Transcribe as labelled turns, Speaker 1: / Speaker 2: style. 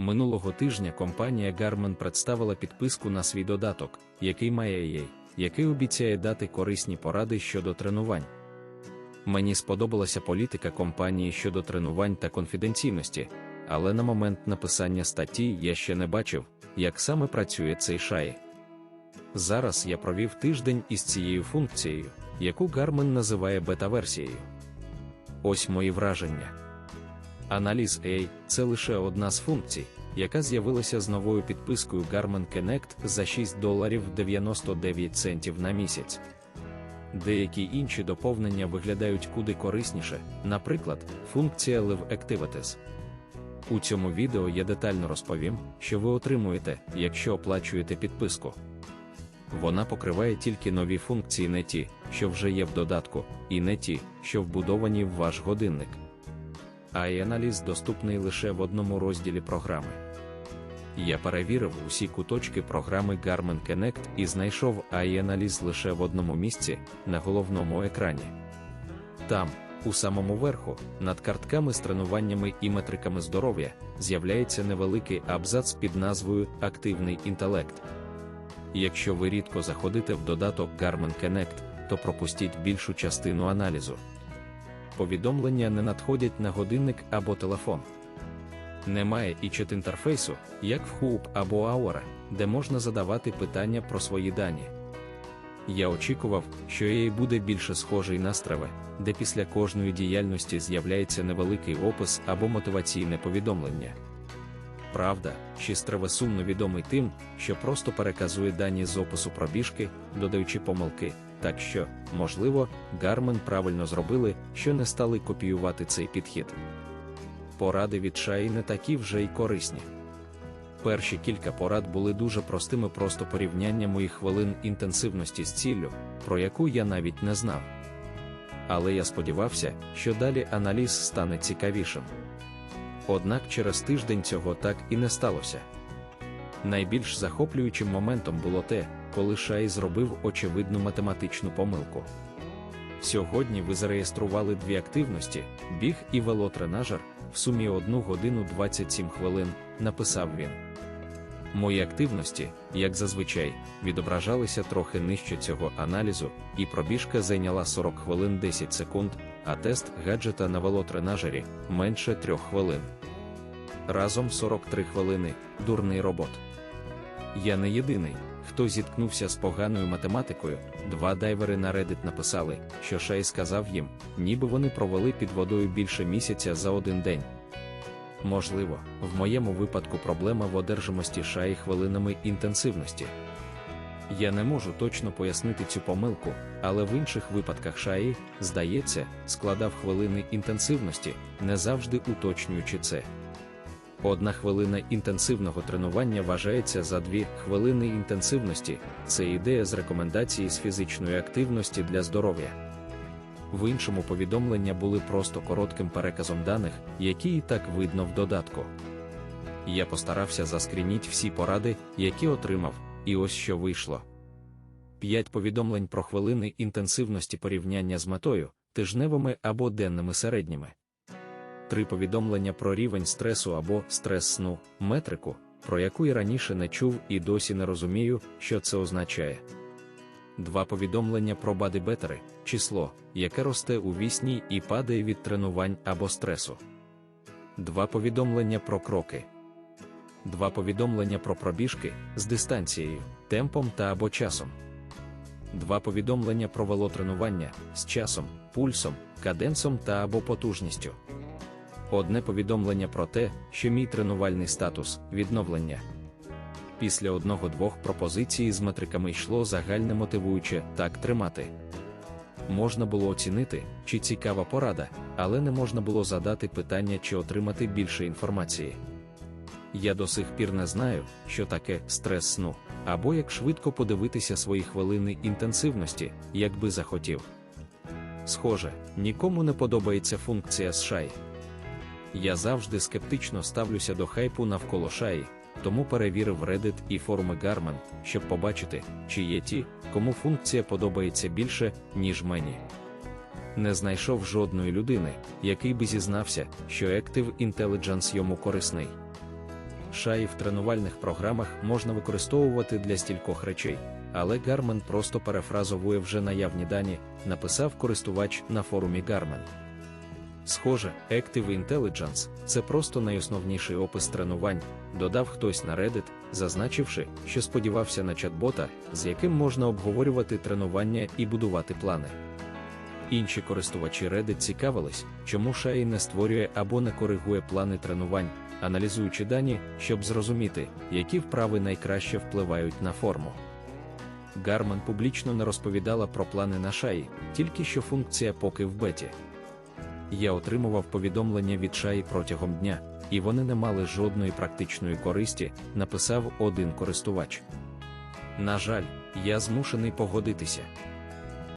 Speaker 1: Минулого тижня компанія Garmin представила підписку на свій додаток, який має AI, який обіцяє дати корисні поради щодо тренувань. Мені сподобалася політика компанії щодо тренувань та конфіденційності, але на момент написання статті я ще не бачив, як саме працює цей шаї. Зараз я провів тиждень із цією функцією, яку Garmin називає бета-версією. Ось мої враження. Аналіз AI – це лише одна з функцій, яка з'явилася з новою підпискою Garmin Connect за 6 доларів 99 центів на місяць. Деякі інші доповнення виглядають куди корисніше, наприклад, функція Live Activities. У цьому відео я детально розповім, що ви отримуєте, якщо оплачуєте підписку. Вона покриває тільки нові функції, не ті, що вже є в додатку, і не ті, що вбудовані в ваш годинник. AI-аналіз доступний лише в одному розділі програми. Я перевірив усі куточки програми Garmin Connect і знайшов AI-аналіз лише в одному місці на головному екрані. Там, у самому верху, над картками з тренуваннями і метриками здоров'я, з'являється невеликий абзац під назвою Активний інтелект. Якщо ви рідко заходите в додаток Garmin Connect, то пропустіть більшу частину аналізу. Повідомлення не надходять на годинник або телефон. Немає і чат інтерфейсу, як в Hoop або Aura, де можна задавати питання про свої дані. Я очікував, що AI буде більше схожий на страви, де після кожної діяльності з'являється невеликий опис або мотиваційне повідомлення. Правда, Шістраве сумно відомий тим, що просто переказує дані з опису пробіжки, додаючи помилки, так що, можливо, Garmin правильно зробили, що не стали копіювати цей підхід. Поради від шаї не такі вже й корисні. Перші кілька порад були дуже простими, просто порівняння моїх хвилин інтенсивності з ціллю, про яку я навіть не знав. Але я сподівався, що далі аналіз стане цікавішим. Однак через тиждень цього так і не сталося. Найбільш захоплюючим моментом було те, коли Шай зробив очевидну математичну помилку. Сьогодні ви зареєстрували дві активності: біг і велотренажер, в сумі 1 годину 27 хвилин, написав він. Мої активності, як зазвичай, відображалися трохи нижче цього аналізу, і пробіжка зайняла 40 хвилин 10 секунд, а тест гаджета на велотренажері менше 3 хвилин. Разом 43 хвилини дурний робот. Я не єдиний, хто зіткнувся з поганою математикою. Два дайвери на Reddit написали, що Шай сказав їм, ніби вони провели під водою більше місяця за один день. Можливо, в моєму випадку проблема в одержимості шаї хвилинами інтенсивності. Я не можу точно пояснити цю помилку, але в інших випадках шаї, здається, складав хвилини інтенсивності, не завжди уточнюючи це. Одна хвилина інтенсивного тренування вважається за дві хвилини інтенсивності. Це ідея з рекомендації з фізичної активності для здоров'я. В іншому повідомлення були просто коротким переказом даних, які і так видно в додатку. Я постарався заскрініть всі поради, які отримав, і ось що вийшло. П'ять повідомлень про хвилини інтенсивності порівняння з метою, тижневими або денними середніми. Три повідомлення про рівень стресу або стрес сну, метрику, про яку я раніше не чув і досі не розумію, що це означає. Два повідомлення про бадибетери, число, яке росте у вісні і падає від тренувань або стресу. Два повідомлення про кроки. Два повідомлення про пробіжки з дистанцією, темпом та або часом. Два повідомлення про велотренування з часом, пульсом, каденсом та або потужністю. Одне повідомлення про те, що мій тренувальний статус відновлення. Після одного-двох пропозицій з метриками йшло загальне мотивуюче так тримати. Можна було оцінити, чи цікава порада, але не можна було задати питання чи отримати більше інформації. Я до сих пір не знаю, що таке стрес сну, або як швидко подивитися свої хвилини інтенсивності, якби захотів. Схоже, нікому не подобається функція з шай. Я завжди скептично ставлюся до хайпу навколо шаї, тому перевірив Reddit і форуми Garmin, щоб побачити, чи є ті, кому функція подобається більше, ніж мені. Не знайшов жодної людини, який би зізнався, що Active Intelligence йому корисний. Шаї в тренувальних програмах можна використовувати для стількох речей, але Garmin просто перефразовує вже наявні дані, написав користувач на форумі Garmin. Схоже, Active Intelligence – це просто найосновніший опис тренувань, додав хтось на Reddit, зазначивши, що сподівався на чат-бота, з яким можна обговорювати тренування і будувати плани. Інші користувачі Reddit цікавились, чому Шаї не створює або не коригує плани тренувань, аналізуючи дані, щоб зрозуміти, які вправи найкраще впливають на форму. Гарман публічно не розповідала про плани на шаї, тільки що функція поки в беті. Я отримував повідомлення від шаї протягом дня, і вони не мали жодної практичної користі, написав один користувач. На жаль, я змушений погодитися.